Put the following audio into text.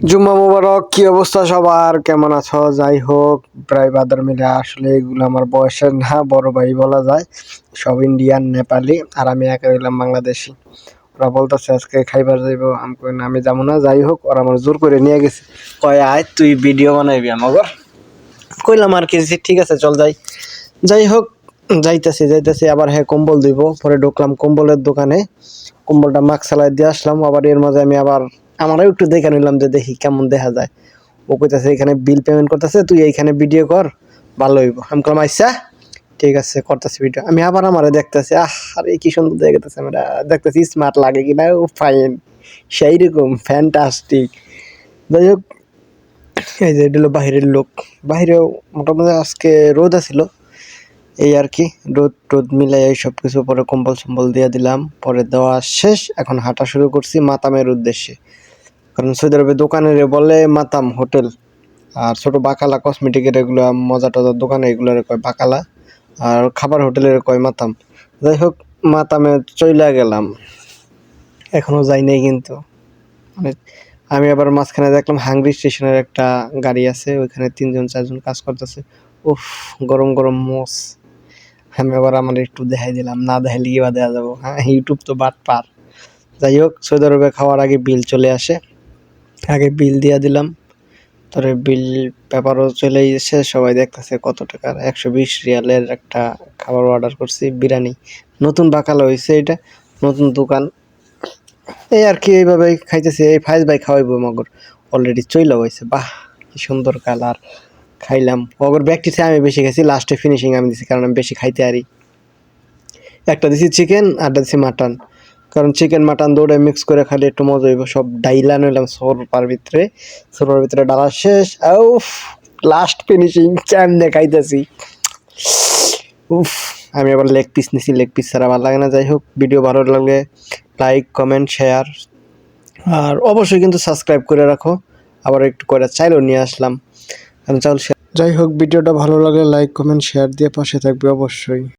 জুম্মা মুবারক কি অবস্থা সবার? কেমন আছো? যাই হোক প্রায় বাদার মিলে আসলে এগুলো আমার বয়সের না বড় ভাই বলা যায়। সব ইন্ডিয়ান নেপালি আর আমি একা রইলাম বাংলাদেশি। ওরা বলতেছে আজকে খাইবার যাইব। আমি আমি যাব না। যাই হোক ওরা আমার জোর করে নিয়ে গেছে। কয় আয় তুই ভিডিও বানাইবি আমাকে কইলাম আর কি ঠিক আছে চল যাই। যাই হোক যাইতেছি যাইতেছি আবার হ্যাঁ কম্বল দিব। পরে ঢুকলাম কম্বলের দোকানে। কম্বলটা মাস্ক চালাই দিয়ে আসলাম। আবার এর মাঝে আমি আবার আমারও একটু দেখে নিলাম যে দেখি কেমন দেখা যায়। ও কইতাছে, এখানে বিল পেমেন্ট করতেছে, তুই এইখানে ভিডিও কর, ভালো হইব। আমি কলাম আইসা, ঠিক আছে, করতেছি ভিডিও আমি আবার আমারে দেখতেছি, আহ, আরে কি সুন্দর দেখতেছে আমরা। দেখতেছি স্মার্ট লাগে কিনা ও ফাইন সেই রকম ফ্যান্টাস্টিক যাই হোক, এই যে, এটা হলো বাইরের লোক। বাইরেও মোটামুটি আজকে রোদ আছিল, এই আর কি, রোদ টোদ মিলাই এই সব কিছু পরে কম্বল সম্বল দিয়ে দিলাম, পরে দেওয়া শেষ, এখন হাঁটা শুরু করছি মাতামের উদ্দেশ্যে। কারণ সৌদি আরবে দোকানের বলে মাতাম হোটেল, আর ছোট বাকালা কসমেটিকের এগুলো মজা টজার দোকানে এগুলোর কয় বাকালা, আর খাবার হোটেলের কয় মাতাম। যাই হোক মাতামে চইলা গেলাম। এখনও যাই নাই কিন্তু। মানে আমি আবার মাঝখানে দেখলাম হাংরি স্টেশনের একটা গাড়ি আছে, ওইখানে তিনজন, চারজন কাজ করতেছে। উফ, গরম গরম মোস। আমি আবার আমার একটু দেখাই দিলাম, না দেখাইলে কি বা দেওয়া যাব? হ্যাঁ ইউটিউব তো বাট পার যাই হোক সৌদি আরবে খাওয়ার আগে বিল চলে আসে। আগে বিল দিয়ে দিলাম। তারপরে বিল পেপারও চলে এসে সবাই দেখতেছে কত টাকার একশো বিশ রিয়ালের একটা খাবার অর্ডার করছি, বিরিয়ানি। নতুন বাকালো হয়েছে এটা, নতুন দোকান। এই আর কি এইভাবে খাইতেছি। এই ফাইজ ভাই খাওয়াইবো মগর। অলরেডি চইলা হয়েছে বাহ, কি সুন্দর কালার। খাইলাম। মগর ব্যাগটিতে আমি বেশি খাইছি লাস্টে ফিনিশিং আমি দিছি, কারণ আমি বেশি খাইতে আরি একটা দিছি চিকেন আরটা দিছি মাটন কারণ চিকেন মাটন দৌড়ে মিক্স করে খালি একটু মজা হইব। সব ডাইলা নিলাম সোরপার ভিতরে। সোরপার ভিতরে ডালা শেষ। উফ লাস্ট ফিনিশিং কেমনে খাইতেছি উফ, আমি আবার লেগ পিস নিছি। লেগ পিস ছাড়া ভালো লাগে না। যাই হোক ভিডিও ভালো লাগলে লাইক কমেন্ট শেয়ার আর অবশ্যই কিন্তু সাবস্ক্রাইব করে রাখো। আবার একটু করে চাইলেও নিয়ে আসলাম। আমি চাউল যাই হোক ভিডিওটা ভালো লাগলে লাইক কমেন্ট শেয়ার দিয়ে পাশে থাকবে অবশ্যই।